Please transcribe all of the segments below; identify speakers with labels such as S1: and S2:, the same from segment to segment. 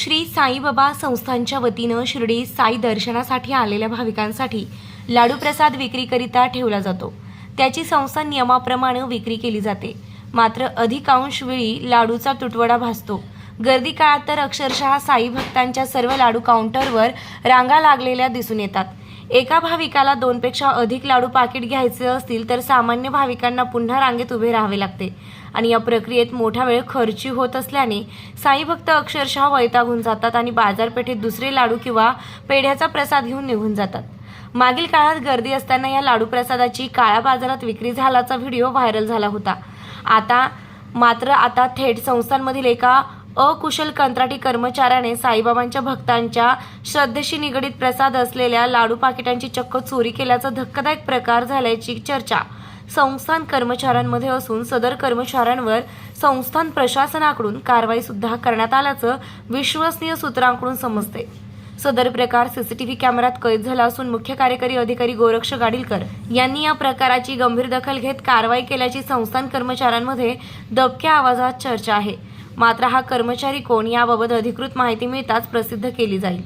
S1: श्री साईबाबा संस्थांच्या वतीनं शिर्डी साई दर्शनासाठी आलेल्या भाविकांसाठी लाडू प्रसाद विक्रीकरिता ठेवला जातो. त्याची संस्था नियमाप्रमाणे विक्री केली जाते. मात्र अधिकांश वेळी लाडूचा तुटवडा भासतो. गर्दी काळात तर अक्षरशः साई भक्तांच्या सर्व लाडू काउंटरवर रांगा लागलेल्या दिसून येतात. एका भाविकाला दोनपेक्षा अधिक लाडू पाकिट घ्यायचे असतील तर सामान्य भाविकांना पुन्हा रांगेत उभे राहावे लागते. आणि या प्रक्रियेत मोठा वेळ खर्ची होत असल्याने साई भक्त अक्षरशः वैतागून जातात आणि बाजारपेठेत दुसरे लाडू किंवा पेढ्याचा प्रसाद घेऊन निघून जातात. मागील काळात गर्दी असताना या लाडू प्रसादाची काळ्या बाजारात विक्री झाल्याचा व्हिडिओ व्हायरल झाला होता. आता मात्र आता थेट संस्थांमधील एका अकुशल कंत्राटी कर्मचाऱ्याने साईबाबांच्या भक्तांच्या श्रद्धेशी निगडीत प्रसाद असलेल्या लाडू पाकिटांची चक्क चोरी केल्याचा धक्कादायक प्रकार झाल्याची चर्चा संस्थान कर्मचाऱ्यांमध्ये असून सदर कर्मचाऱ्यांवर संस्थान प्रशासनाकडून कारवाई सुद्धा करण्यात आल्याचं विश्वसनीय सूत्रांकडून समजते. सदर प्रकार सीसीटीव्ही कॅमेऱ्यात कैद झाला असून मुख्य कार्यकारी अधिकारी गोरक्ष गाडीलकर यांनी या प्रकाराची गंभीर दखल घेत कारवाई केल्याची संस्थान कर्मचाऱ्यांमध्ये दबक्या आवाजात चर्चा आहे. मात्र हा कर्मचारी कोण याबाबत अधिकृत माहिती मिळताच प्रसिद्ध केली जाईल.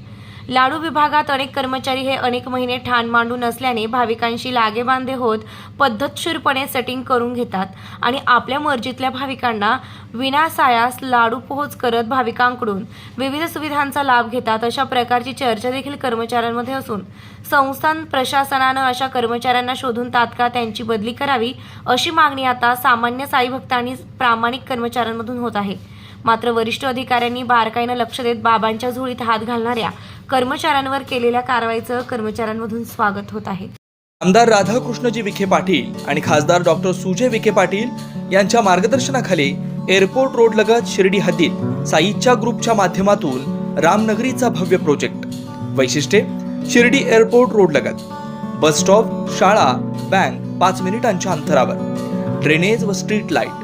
S1: लाडू विभागात अनेक कर्मचारी हे अनेक महिने ठाण मांडून असल्याने भाविकांशी लागेबांधे होत पद्धतशीरपणे सेटिंग करून घेतात आणि आपल्या मर्जीतल्या भाविकांना विनासायास लाडू पोहोच करत भाविकांकडून विविध सुविधांचा लाभ घेतात अशा प्रकारची चर्चा देखील कर्मचाऱ्यांमध्ये असून संस्थान प्रशासनानं अशा कर्मचाऱ्यांना शोधून तात्काळ त्यांची बदली करावी अशी मागणी आता सामान्य साई आणि प्रामाणिक कर्मचाऱ्यांमधून होत आहे. मात्र वरिष्ठ अधिकाऱ्यांनी बारकाईनं लक्ष देत बाबांच्या झोळीत हात घालणाऱ्या कर्मचाऱ्यांवर केलेल्या कारवाईचं कर्मचाऱ्यांमधून स्वागत होत आहे.
S2: आमदार राधाकृष्णजी विखे पाटील आणि खासदार डॉक्टर सुजय विखे पाटील यांच्या मार्गदर्शनाखाली एअरपोर्ट रोड लगत शिर्डी हद्दीत साईच्या ग्रुपच्या माध्यमातून रामनगरीचा भव्य प्रोजेक्ट. वैशिष्ट्ये शिर्डी एअरपोर्ट रोड लगत. बस स्टॉप शाळा बँक पाच मिनिटांच्या अंतरावर. ड्रेनेज व स्ट्रीट लाइट.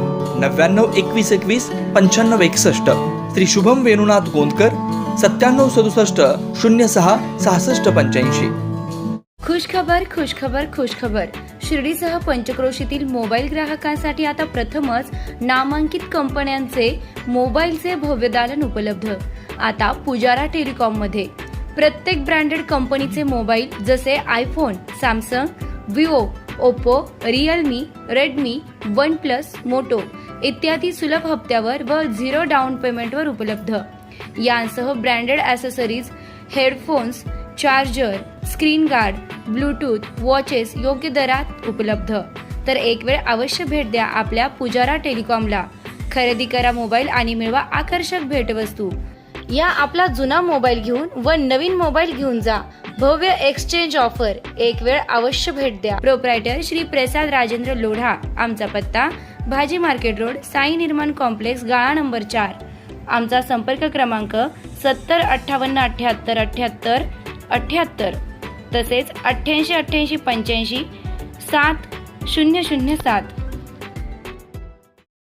S2: नव्याण्णव एकवीस एकवीस पंच्याण्णव एकसष्ट. श्री शुभम वेणुनाथ गोंदकर सत्त्याण्णव सदुसष्ट शून्य सहा सहासष्ट पंच्याऐंशी.
S3: खुशखबर खुशखबर खुशखबर. शिर्डीसह पंचक्रोशीतील मोबाईल ग्राहकांसाठी आता प्रथमच नामांकित कंपन्यांचे मोबाईलचे भव्य दालन उपलब्ध. आता पुजारा टेलिकॉममध्ये. प्रत्येक ब्रँडेड कंपनीचे मोबाईल जसे iPhone Samsung Vivo Oppo Realme Redmi OnePlus Moto. इत्यादी सुलभ हप्त्यावर व झिरो डाऊन पेमेंटवर उपलब्ध. यांसह branded accessories headphones charger screen guard Bluetooth watches योग्य दरात उपलब्ध. तर एक वेळ अवश्य भेट द्या आपल्या पुजारा टेलिकॉमला. खरेदी करा मोबाईल आणि मिळवा आकर्षक भेटवस्तू. या आपला जुना मोबाईल घेऊन व नवीन मोबाईल घेऊन जा. भव्य एक्सचेंज ऑफर एक वेळ अवश्य भेट द्या. प्रोप्रायटर श्री प्रसाद राजेंद्र लोढा. आमचा पत्ता भाजी मार्केट रोड साई निर्माण कॉम्प्लेक्स गाळा नंबर चार. आमचा संपर्क क्रमांक सत्तर अठ्ठावन्न अठ्ठ्याहत्तर अठ्ठ्याहत्तर अठ्ठ्याहत्तर तसेच अठ्ठ्याऐंशी अठ्ठ्याऐंशी पंच्याऐंशी सात शून्य शून्य सात.